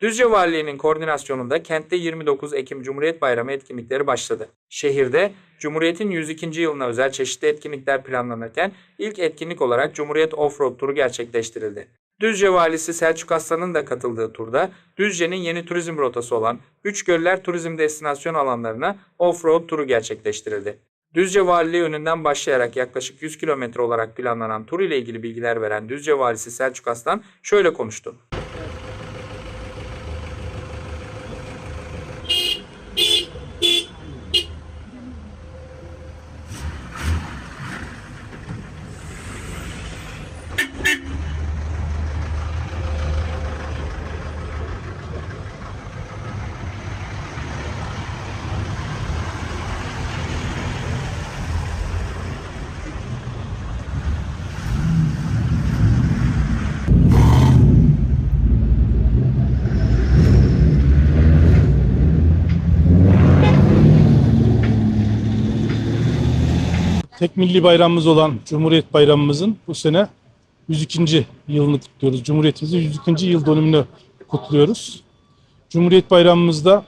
Düzce Valiliği'nin koordinasyonunda kentte 29 Ekim Cumhuriyet Bayramı etkinlikleri başladı. Şehirde Cumhuriyet'in 102. yılına özel çeşitli etkinlikler planlanırken ilk etkinlik olarak Cumhuriyet Offroad turu gerçekleştirildi. Düzce Valisi Selçuk Aslan'ın da katıldığı turda Düzce'nin yeni turizm rotası olan Üç Göller Turizm Destinasyon alanlarına offroad turu gerçekleştirildi. Düzce Valiliği önünden başlayarak yaklaşık 100 kilometre olarak planlanan tur ile ilgili bilgiler veren Düzce Valisi Selçuk Aslan şöyle konuştu. Tek milli bayramımız olan Cumhuriyet Bayramımızın bu sene 102. yılını kutluyoruz. Cumhuriyetimizin 102. yıl dönümünü kutluyoruz. Cumhuriyet Bayramımızda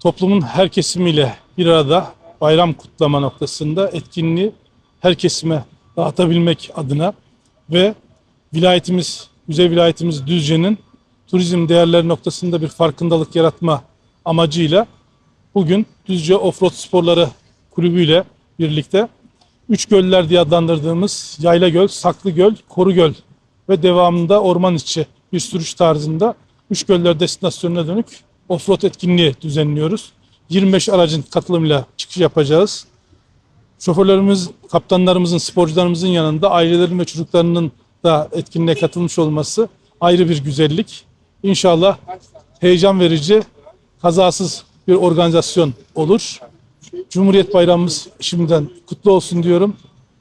toplumun her kesimiyle bir arada bayram kutlama noktasında etkinliği her kesime dağıtabilmek adına ve vilayetimiz, Güzel vilayetimiz Düzce'nin turizm değerleri noktasında bir farkındalık yaratma amacıyla bugün Düzce Offroad Sporları Kulübü ile birlikte Üç Göller diye adlandırdığımız Yayla Göl, Saklı Göl, Koru Göl ve devamında orman içi bir sürüş tarzında Üç Göller destinasyonuna dönük offroad etkinliği düzenliyoruz. 25 aracın katılımıyla çıkış yapacağız. Şoförlerimiz, kaptanlarımızın, sporcularımızın yanında ailelerin ve çocuklarının da etkinliğe katılmış olması ayrı bir güzellik. İnşallah heyecan verici, kazasız bir organizasyon olur. Cumhuriyet Bayramımız şimdiden kutlu olsun diyorum.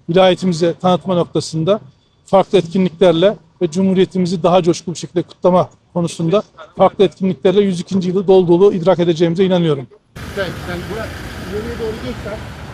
Vilayetimize tanıtma noktasında farklı etkinliklerle ve Cumhuriyetimizi daha coşkulu bir şekilde kutlama konusunda farklı etkinliklerle 102. yılı dolu dolu idrak edeceğimize inanıyorum. Sen, sen ileriye doğru sen.